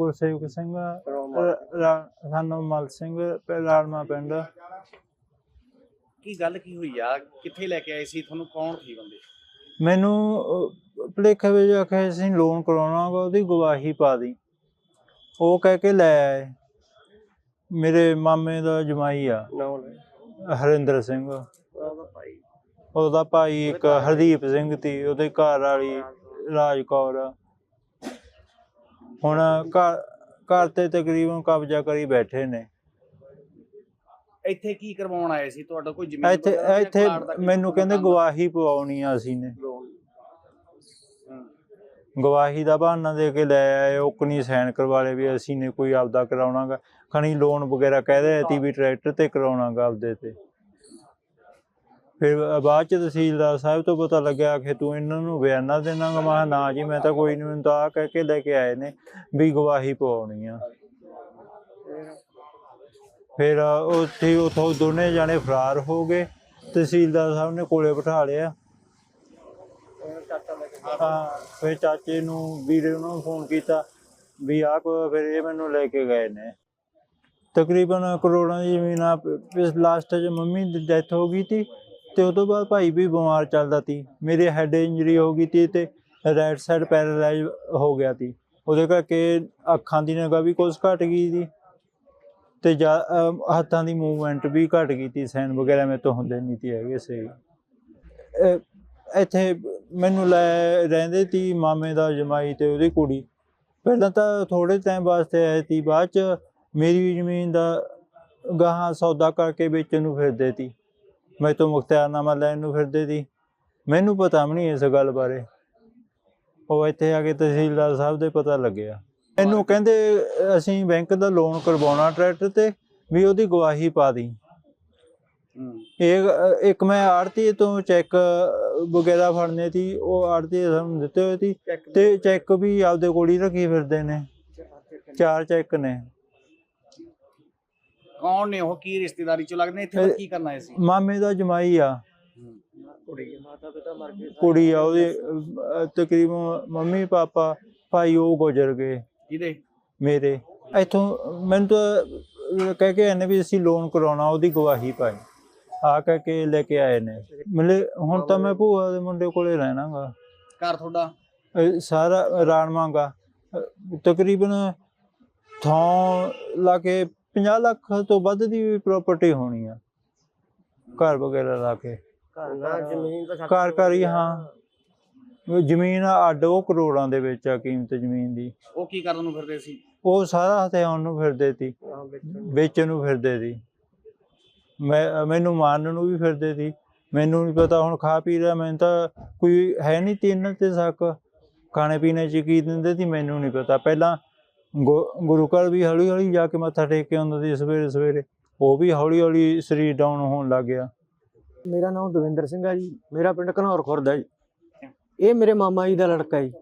ਗੁਰਸੇਵਕ ਸਿੰਘ ਸਾਨੂੰ ਮਲ ਸਿੰਘ ਰਾੜਮਾ ਪਿੰਡ। ਕੀ ਗੱਲ ਕੀ ਹੋਈ ਆ? ਕਿੱਥੇ ਲੈ ਕੇ ਆਏ ਸੀ? ਤੁਹਾਨੂੰ ਕੌਣ ਸੀ ਬੰਦੇ? ਮੈਨੂੰ ਭਲੇਖੇ ਵਿੱਚ ਆਖਿਆ ਸੀ ਲੋਨ ਕਰਾਉਣਾ ਗਾ ਉਹਦੀ ਗਵਾਹੀ ਪਾ ਦੀ। ਉਹ ਕਹਿ ਕੇ ਲੈ ਆਏ। ਮੇਰੇ ਮਾਮੇ ਦਾ ਜਮਾਈ ਆ। ਹਰਿੰਦਰ ਸਿੰਘ। ਉਹਦਾ ਭਾਈ। ਇੱਕ ਹਰਦੀਪ ਸਿੰਘ ਸੀ ਉਹਦੇ ਘਰ ਵਾਲੀ ਰਾਜ ਕੌਰ ਆ। ਹੁਣ ਘਰ ਘਰ ਤੇ ਤਕਰੀਬਨ ਕਬਜ਼ਾ ਕਰੀ ਬੈਠੇ ਨੇ। ਇੱਥੇ ਕੀ ਕਰਵਾਉਣ ਆਏ ਸੀ? ਤੁਹਾਡਾ ਕੋਈ ਜ਼ਮੀਨ ਇੱਥੇ ਵਗੈਰਾ ਜਾਂ ਇੱਥੇ ਪਲਾਟ ਦਾ ਕੀ ਮੈਨੂੰ ਕਹਿੰਦੇ ਕੰਮ? ਗਵਾਹੀ ਪਵਾਉਣੀ ਆ ਅਸੀਂ ਨੇ। ਹੂੰ। ਗਵਾਹੀ ਦਾ ਬਹਾਨਾ ਦੇ ਕੇ ਲੈ ਆਏ ਉਹ ਕਨੀ ਸਾਈਨ ਕਰਵਾ ਲਏ ਵੀ ਅਸੀਂ ਨੇ ਕੋਈ ਆਪਦਾ ਕਰਾਉਣਾਗਾ ਖਣੀ ਲੋਨ ਵਗੈਰਾ ਕਹਦੇ ਤੀ ਵੀ ਟਰੈਕਟਰ ਤੇ ਕਰਾਉਣਾਗਾ ਆਪਦੇ ਤੇ। ਫਿਰ ਬਾਅਦ ਚ ਤਹਿਸੀਲਦਾਰ ਸਾਹਿਬ ਤੋਂ ਪਤਾ ਲੱਗਿਆ ਕਿ ਤੂੰ ਇਹਨਾਂ ਨੂੰ ਬਿਆਨਾ ਦੇਣਾਗਾ ਮੈਂ ਕਿਹਾ, ਨਾ ਜੀ, ਮੈਂ ਤਾਂ ਕੋਈ ਨਹੀਂ ਮੈਨੂੰ ਤਾਂ ਆਹ ਕਹਿ ਕੇ ਲੈ ਕੇ ਆਏ ਨੇ ਵੀ ਗਵਾਹੀ ਪਵਾਉਣੀ ਆ। ਫਿਰ ਉੱਥੇ, ਉਥੋਂ ਦੋਨੇ ਜਾਣੇ ਫਰਾਰ ਹੋ ਗਏ। ਤਹਿਸੀਲਦਾਰ ਸਾਹਿਬ ਨੇ ਕੋਲੇ ਬਿਠਾ ਲਿਆ। ਹਾਂ, ਫਿਰ ਚਾਚੇ ਨੂੰ, ਵੀਰੇ ਨੂੰ ਫੋਨ ਕੀਤਾ ਵੀ ਆਹ ਕੋ, ਫਿਰ ਇਹ ਮੈਨੂੰ ਲੈ ਕੇ ਗਏ ਨੇ। ਤਕਰੀਬਨ ਕਰੋੜਾਂ ਦੀ ਜ਼ਮੀਨ ਆ। ਇਸ ਲਾਸਟ 'ਚ ਮੰਮੀ ਦੀ ਡੈਥ ਹੋ ਗਈ ਸੀ। ਤੇ ਉਸ ਤੋਂ ਬਾਅਦ ਭਾਈ ਵੀ ਬਿਮਾਰ ਚੱਲਦਾ ਤੀ। ਮੇਰੇ ਹੈਡ ਇੰਜਰੀ ਹੋ ਗਈ ਤੀ ਤੇ ਰਾਈਟ ਸਾਈਡ ਪੈਰਾਲਾਈਜ਼ ਹੋ ਗਿਆ ਤੀ। ਉਹਦੇ ਕਰਕੇ ਅੱਖਾਂ ਦੀ ਨਿਗਾਹ ਵੀ ਕੁਝ ਘਟ ਗਈ ਸੀ ਤੇ ਜਾ- ਹੱਥਾਂ ਦੀ ਮੂਵਮੈਂਟ ਵੀ ਘਟ ਗਈ ਤੀ। ਸੈਨ ਵਗੈਰਾ ਮੇਰੇ ਤੋਂ ਹੁੰਦੇ ਨਹੀਂ ਤੀ ਹੈਗੇ ਸਹੀ ਇੱਥੇ ਮੈਨੂੰ ਲੈ ਰਹਿੰਦੇ ਤੀ ਮਾਮੇ ਦਾ ਜਮਾਈ ਤੇ ਉਹਦੀ ਕੁੜੀ। ਪਹਿਲਾਂ ਤਾਂ ਥੋੜੇ ਟਾਈਮ ਵਾਸਤੇ ਆਏ ਤੀ। ਬਾਅਦ ਚ ਮੇਰੀ ਜ਼ਮੀਨ ਦਾ ਗਾਹਾਂ ਸੌਦਾ ਕਰਕੇ ਵੇਚਣ ਨੂੰ ਫਿਰਦੇ ਤੀ। ਮੈਂ ਤੋਂ ਮੁਖਤਿਆਰਨਾਮਾ ਲੈਣ ਨੂੰ ਫਿਰਦੇ ਤੀ ਮੈਨੂੰ ਪਤਾ ਵੀ ਨਹੀਂ ਇਸ ਗੱਲ ਬਾਰੇ। ਉਹ ਇੱਥੇ ਆ ਕੇ ਤਹਿਸੀਲਦਾਰ ਸਾਹਿਬ ਦੇ ਪਤਾ ਲੱਗਿਆ। ਮੈਨੂੰ ਕਹਿੰਦੇ ਅਸੀਂ ਬੈਂਕ ਦਾ ਲੋਨ ਕਰਵਾਉਣਾ ਟਰੈਕਟਰ ਤੇ ਵੀ ਉਹਦੀ ਗਵਾਹੀ ਪਾ ਦੀ। ਇਹ ਇੱਕ ਮੈਂ ਆੜਤੀ ਤੋਂ ਚੈੱਕ ਵਗੈਰਾ ਫੜਨੇ ਸੀ ਉਹ ਆੜਤੀ ਸਾਨੂੰ ਦਿੱਤੇ ਹੋਏ ਸੀ ਤੇ ਚੈੱਕ ਵੀ ਆਪਦੇ ਕੋਲ ਹੀ ਰੱਖੀ ਫਿਰਦੇ ਨੇ। ਚਾਰ ਚੈੱਕ ਨੇ। ਕੌਣ ਨੇ ਉਹ? ਕੀ ਰਿਸ਼ਤੇਦਾਰੀ ਚੋਂ ਲੱਗਦੇ ਇੱਥੇ ਕੀ ਕਰਨ ਆਏ ਸੀ ਮਾਮੇ ਦਾ ਜਮਾਈ ਆ। ਕੁੜੀ ਮਾਤਾ ਪਿਤਾ ਮਰ ਗਏ ਕੁੜੀ ਆ ਉਹਦੇ ਤਕਰੀਬਨ ਮੰਮੀ ਪਾਪਾ ਭਾਈ ਉਹ ਗੁਜ਼ਰ ਗਏ। ਕਿਹਦੇ? ਮੇਰੇ। ਇੱਥੋਂ ਮੈਨੂੰ ਤਾਂ ਕਹਿ ਕੇ ਆਏ ਨੇ ਵੀ ਅਸੀਂ ਲੋਨ ਕਰਾਉਣਾ ਉਹਦੀ ਗਵਾਹੀ ਪਾਈ। ਆ ਕਹਿ ਕੇ ਲੈ ਕੇ ਆਏ ਨੇ। ਮਿਲੇ ਹੁਣ ਤਾਂ ਮੈਂ ਭੂਆ ਦੇ ਮੁੰਡੇ ਕੋਲੇ ਰਹਿਣਾਗਾ। ਘਰ ਤੁਹਾਡਾ? ਇਹ ਸਾਰਾ ਰਾਣਵਾਂਗਾ ਤਕਰੀਬਨ ਥਾਂ ਲਾ ਕੇ 50 ਲੱਖ ਤੋਂ ਵੱਧ ਦੀ ਵੀ ਪ੍ਰਾਪਰਟੀ ਹੋਣੀ ਆ। ਘਰ ਵਗੈਰਾ ਲਾ ਕੇ। ਜ਼ਮੀਨ ਤਾਂ ਘਰ ਘਰ ਹੀ ਹਾਂ। ਉਹ ਜ਼ਮੀਨ ਅੱਡ ਉਹ ਕਰੋੜਾਂ ਦੇ ਵਿੱਚ ਆ ਕੀਮਤ ਜ਼ਮੀਨ ਦੀ। ਉਹ ਕੀ ਕਰਨ ਨੂੰ ਫਿਰਦੇ ਸੀ? ਉਹ ਸਾਰਾ ਹਥਿਆਉਣ ਨੂੰ ਫਿਰਦੇ ਸੀ। ਵੇਚਣ ਨੂੰ। ਫਿਰਦੇ ਸੀ। ਮੈਂ ਮੈਨੂੰ ਮਾਰਨ ਨੂੰ ਵੀ ਫਿਰਦੇ ਸੀ। ਮੈਨੂੰ ਨਹੀਂ ਪਤਾ ਹੁਣ ਖਾ ਪੀ ਰਿਹਾ ਮੈਨੂੰ ਤਾਂ ਕੋਈ ਹੈ ਨਹੀਂ ਤਿੰਨ ਤੇ ਸ਼ੱਕ। ਖਾਣੇ ਪੀਣੇ ਚ ਕੀ ਦਿੰਦੇ ਸੀ ਮੈਨੂੰ ਨਹੀਂ ਪਤਾ। ਪਹਿਲਾਂ ਗੁ- ਗੁਰੂ ਘਰ ਵੀ ਹੌਲੀ ਹੌਲੀ ਜਾ ਕੇ ਮੱਥਾ ਟੇਕ ਕੇ ਆਉਂਦਾ ਸੀ ਸਵੇਰੇ ਸਵੇਰੇ। ਉਹ ਵੀ ਹੌਲੀ ਹੌਲੀ ਸਰੀਰ ਡਾਊਨ ਹੋਣ ਲੱਗ ਗਿਆ। ਮੇਰਾ ਨਾਮ ਦਵਿੰਦਰ ਸਿੰਘ ਆ ਜੀ। ਮੇਰਾ ਪਿੰਡ ਘਨੌਰ ਖੁਰਦ ਹੈ ਜੀ। ਇਹ ਮੇਰੇ ਮਾਮਾ ਜੀ ਦਾ ਲੜਕਾ ਜੀ।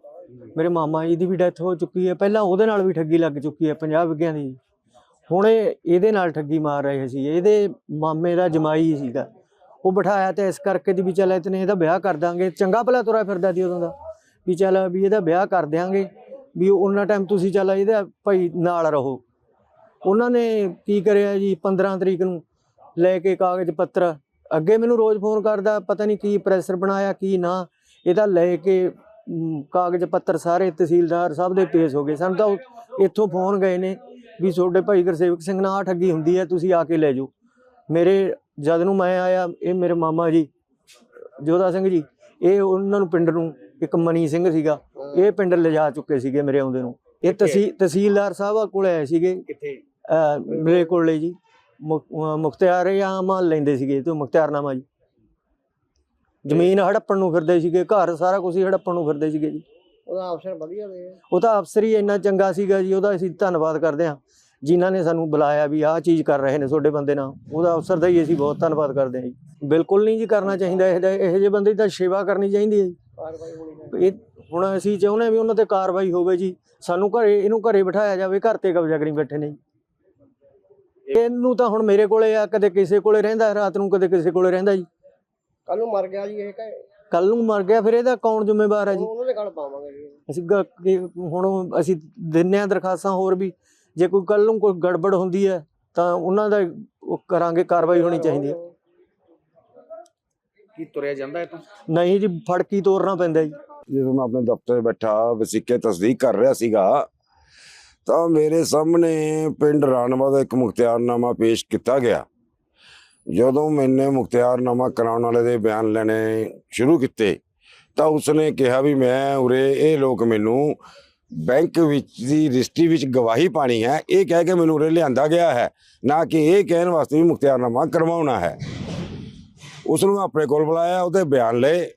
ਮੇਰੇ ਮਾਮਾ ਜੀ ਦੀ ਵੀ ਡੈਥ ਹੋ ਚੁੱਕੀ ਹੈ। ਪਹਿਲਾਂ ਉਹਦੇ ਨਾਲ ਵੀ ਠੱਗੀ ਲੱਗ ਚੁੱਕੀ ਹੈ 50 ਵਿਗਿਆਂ ਦੀ। ਹੁਣ ਇਹ, ਇਹਦੇ ਨਾਲ ਠੱਗੀ ਮਾਰ ਰਹੇ ਸੀ। ਇਹਦੇ ਮਾਮੇ ਦਾ ਜਮਾਈ ਸੀਗਾ। ਉਹ ਬਿਠਾਇਆ ਤੇ ਇਸ ਕਰਕੇ ਦੀ ਵੀ ਚੱਲ ਇਤਨੇ ਇਹਦਾ ਵਿਆਹ ਕਰ ਦਾਂਗੇ। ਚੰਗਾ ਭਲਾ ਤੁਰਾ ਫਿਰਦਾ ਸੀ ਉਦੋਂ ਦਾ। ਵੀ ਚੱਲ ਵੀ ਇਹਦਾ ਵਿਆਹ ਕਰ ਦਿਆਂਗੇ। ਵੀ ਉਹਨਾਂ ਟਾਈਮ ਤੁਸੀਂ ਚੱਲ ਇਹਦਾ ਭਾਈ ਨਾਲ ਰਹੋ। ਉਹਨਾਂ ਨੇ ਕੀ ਕਰਿਆ ਜੀ 15 ਤਰੀਕ ਨੂੰ? ਲੈ ਕੇ ਕਾਗਜ਼ ਪੱਤਰ। ਅੱਗੇ ਮੈਨੂੰ ਰੋਜ਼ ਫੋਨ ਕਰਦਾ, ਪਤਾ ਨਹੀਂ ਕੀ ਪ੍ਰੈਸ਼ਰ ਬਣਾਇਆ, ਕੀ ਨਾ। ਇਹਦਾ ਲੈ ਕੇ ਕਾਗਜ਼ ਪੱਤਰ ਸਾਰੇ ਤਹਿਸੀਲਦਾਰ ਸਭ ਦੇ ਪੇਸ਼ ਹੋ ਗਏ। ਸਾਨੂੰ ਤਾਂ ਉਹ- ਇੱਥੋਂ ਫੋਨ ਗਏ ਨੇ ਵੀ ਤੁਹਾਡੇ ਭਾਈ ਗੁਰਸੇਵਕ ਸਿੰਘ ਨਾਲ ਠੱਗੀ ਹੁੰਦੀ ਹੈ, ਤੁਸੀਂ ਆ ਕੇ ਲੈ ਜਾਓ। ਮੇਰੇ, ਜਦ ਨੂੰ ਮੈਂ ਆਇਆ, ਇਹ ਮੇਰੇ ਮਾਮਾ ਜੀ ਜੋਦਾ ਸਿੰਘ ਜੀ, ਇਹ ਉਹਨਾਂ ਨੂੰ ਪਿੰਡ ਨੂੰ ਇੱਕ ਮਨੀ ਸਿੰਘ ਸੀਗਾ ਇਹ ਪਿੰਡ ਲਿਜਾ ਚੁੱਕੇ ਸੀਗੇ ਮੇਰੇ ਆਉਂਦੇ ਨੂੰ। ਇਹ ਤਹਿਸੀਲ ਤਹਿਸੀਲਦਾਰ ਸਾਹਿਬ ਕੋਲ ਆਏ ਸੀਗੇ। ਕਿੱਥੇ? ਮੇਰੇ ਕੋਲੇ ਜੀ। ਮੁਖ- ਅਹ ਮੁਖਤਿਆਰਿਆਮਾ ਲੈਂਦੇ ਸੀਗੇ ਤੇ ਮੁਖਤਿਆਰਨਾਮਾ ਜੀ। ਜ਼ਮੀਨ ਹੜੱਪਣ ਨੂੰ ਫਿਰਦੇ ਸੀਗੇ ਘਰ ਸਾਰਾ ਕੁਝ ਹੀ ਹੜੱਪਣ ਨੂੰ ਫਿਰਦੇ ਸੀਗੇ ਜੀ। ਉਹਦਾ ਆਪਸ਼ਨ ਵਧੀਆ ਦੇ ਉਹ ਤਾਂ ਅਫਸਰ ਹੀ ਇੰਨਾ ਚੰਗਾ ਸੀਗਾ ਜੀ ਉਹਦਾ ਅਸੀਂ ਧੰਨਵਾਦ ਕਰਦੇ ਹਾਂ। ਜਿਨ੍ਹਾਂ ਨੇ ਸਾਨੂੰ ਬੁਲਾਇਆ ਵੀ ਆਹ ਚੀਜ਼ ਕਰ ਰਹੇ ਨੇ ਤੁਹਾਡੇ ਬੰਦੇ ਨਾਲ ਉਹਦਾ ਅਫਸਰ ਦਾ ਹੀ ਅਸੀਂ ਬਹੁਤ ਧੰਨਵਾਦ ਕਰਦੇ ਹਾਂ ਜੀ। ਬਿਲਕੁਲ ਨਹੀਂ ਜੀ ਕਰਨਾ ਚਾਹੀਦਾ ਇਹੋ ਜਿਹੇ ਬੰਦੇ ਦੀ ਤਾਂ ਸੇਵਾ ਕਰਨੀ ਚਾਹੀਦੀ ਹੈ ਜੀ। ਕਾਰਵਾਈ ਹੋਣੀ ਇਹ ਹੁਣ ਅਸੀਂ ਚਾਹੁੰਦੇ ਹਾਂ ਵੀ ਉਹਨਾਂ ਤੇ ਕਾਰਵਾਈ ਹੋਵੇ ਜੀ। ਸਾਨੂੰ ਘਰੇ ਇਹਨੂੰ ਘਰੇ ਬਿਠਾਇਆ ਜਾਵੇ ਘਰ ਤੇ ਕਬਜ਼ਾ ਕਰੀ ਬੈਠੇ ਨੇ ਜੀ। ਇਹਨੂੰ ਤਾਂ ਹੁਣ ਮੇਰੇ ਕੋਲੇ ਆ ਕਦੇ ਕਿਸੇ ਕੋਲੇ ਰਹਿੰਦਾ ਰਾਤ ਨੂੰ ਕਦੇ ਕਿਸੇ ਕੋਲੇ ਰਹਿੰਦਾ ਜੀ। ਕੱਲ ਨੂੰ ਮਰ ਗਿਆ ਜੀ ਇਹ ਕਹੇ ਕੱਲ ਨੂੰ ਮਰ ਗਿਆ ਫਿਰ ਇਹਦਾ ਕੌਣ ਜ਼ਿੰਮੇਵਾਰ ਹੈ ਜੀ? ਉਹਨਾਂ ਦੇ ਗੱਲ ਪਾਵਾਂਗੇ ਜੀ। ਅਸੀਂ ਗ- ਹੁਣ ਅਸੀਂ ਦਿੰਨੇ ਆ ਦਰਖਾਸਤਾਂ ਹੋਰ ਵੀ। ਜੇ ਕੋਈ ਕੱਲ ਨੂੰ ਕੋਈ ਗੜਬੜ ਹੁੰਦੀ ਹੈ ਤਾਂ ਉਹਨਾਂ ਦਾ ਉਹ ਕਰਾਂਗੇ ਕਾਰਵਾਈ ਹੋਣੀ ਚਾਹੀਦੀ ਹੈ। ਕੀ ਤੁਰਿਆ ਜਾਂਦਾ ਹੈ ਤੋਂ ਨਹੀਂ ਜੀ ਫੜ ਕੇ ਤੋਰਨਾ ਪੈਂਦਾ ਜੀ। ਜਦੋਂ ਮੈਂ ਆਪਣੇ ਦਫ਼ਤਰ 'ਚ ਬੈਠਾ ਵਸੀਕੇ ਤਸਦੀਕ ਕਰ ਰਿਹਾ ਸੀਗਾ ਤਾਂ ਮੇਰੇ ਸਾਹਮਣੇ ਪਿੰਡ ਰਾਣਵਾ ਦਾ ਇੱਕ ਮੁਖਤਿਆਰਨਾਮਾ ਪੇਸ਼ ਕੀਤਾ ਗਿਆ। ਜਦੋਂ ਮੈਨੇ ਮੁਖਤਿਆਰਨਾਮਾ ਕਰਾਉਣ ਵਾਲੇ ਦੇ ਬਿਆਨ ਲੈਣੇ ਸ਼ੁਰੂ ਕੀਤੇ ਤਾਂ ਉਸਨੇ ਕਿਹਾ ਵੀ ਮੈਂ ਉਰੇ ਇਹ ਲੋਕ ਮੈਨੂੰ ਬੈਂਕ ਵਿੱਚ ਦੀ ਰਜਿਸਟਰੀ ਵਿੱਚ ਗਵਾਹੀ ਪਾਣੀ ਹੈ। ਇਹ ਕਹਿ ਕੇ ਮੈਨੂੰ ਉਰੇ ਲਿਆਂਦਾ ਗਿਆ ਹੈ। ਨਾ ਕਿ ਇਹ ਕਹਿਣ ਵਾਸਤੇ ਵੀ ਮੁਖਤਿਆਰਨਾਮਾ ਕਰਵਾਉਣਾ ਹੈ। ਉਸ ਨੂੰ ਆਪਣੇ ਕੋਲ ਬੁਲਾਇਆ, ਉਹਦੇ ਬਿਆਨ ਲਏ।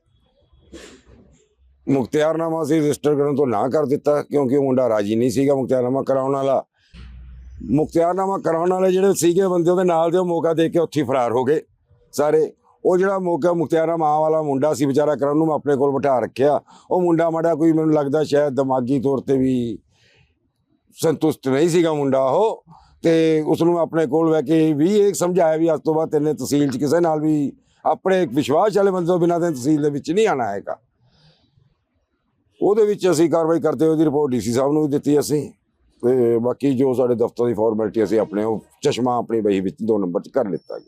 ਮੁਖਤਿਆਰਨਾਮਾ ਅਸੀਂ ਰਜਿਸਟਰ ਕਰਨ ਤੋਂ ਨਾ ਕਰ ਦਿੱਤਾ, ਕਿਉਂਕਿ ਉਹ ਮੁੰਡਾ ਰਾਜੀ ਨਹੀਂ ਸੀਗਾ ਮੁਖਤਿਆਰਨਾਮਾ ਕਰਾਉਣ ਵਾਲਾ। ਮੁਖਤਿਆਰਨਾਮਾ ਕਰਾਉਣ ਵਾਲੇ ਜਿਹੜੇ ਸੀਗੇ ਬੰਦੇ, ਉਹਦੇ ਨਾਲ ਦੇ ਉਹ ਮੌਕਾ ਦੇ ਕੇ ਉੱਥੇ ਹੀ ਫਰਾਰ ਹੋ ਗਏ ਸਾਰੇ। ਉਹ ਜਿਹੜਾ ਮੌਕਾ ਮੁਖਤਿਆਰਨਾਮਾ ਵਾਲਾ ਮੁੰਡਾ ਸੀ ਵਿਚਾਰਾ ਕਰਨ ਨੂੰ ਮੈਂ ਆਪਣੇ ਕੋਲ ਬਿਠਾ ਰੱਖਿਆ। ਉਹ ਮੁੰਡਾ ਮਾੜਾ ਕੋਈ ਮੈਨੂੰ ਲੱਗਦਾ ਸ਼ਾਇਦ ਦਿਮਾਗੀ ਤੌਰ ਤੇ ਵੀ ਸੰਤੁਸ਼ਟ ਨਹੀਂ ਸੀਗਾ ਮੁੰਡਾ ਉਹ। ਤੇ ਉਸ ਨੂੰ ਮੈਂ ਆਪਣੇ ਕੋਲ ਬਹਿ ਕੇ ਵੀ ਇਹ ਸਮਝਾਇਆ ਵੀ ਅੱਜ ਤੋਂ ਬਾਅਦ ਤੈਨੇ ਤਹਿਸੀਲ 'ਚ ਕਿਸੇ ਨਾਲ ਵੀ ਆਪਣੇ ਇੱਕ ਵਿਸ਼ਵਾਸ ਵਾਲੇ ਬੰਦੇ ਤੋਂ ਬਿਨਾਂ ਤੇ ਤਹਿਸੀਲ ਦੇ ਵਿੱਚ ਨਹੀਂ ਆਣਾ ਹੈਗਾ। ਉਹਦੇ ਵਿੱਚ ਅਸੀਂ ਕਾਰਵਾਈ ਕਰਦੇ ਹੋਏ ਉਹਦੀ ਰਿਪੋਰਟ ਡੀਸੀ ਸਾਹਿਬ ਨੂੰ ਵੀ ਦਿੱਤੀ ਅਸੀਂ। ਤੇ ਬਾਕੀ ਜੋ ਸਾਡੇ ਦਫ਼ਤਰ ਦੀ ਫਾਰਮੈਲਿਟੀ ਅਸੀਂ ਆਪਣੇ ਉਹ ਚਸ਼ਮਾ ਆਪਣੀ ਬਹੀ ਵਿੱਚ ਦੋ ਨੰਬਰ 'ਚ ਕਰ ਲਿੱਤਾ ਗਿਆ।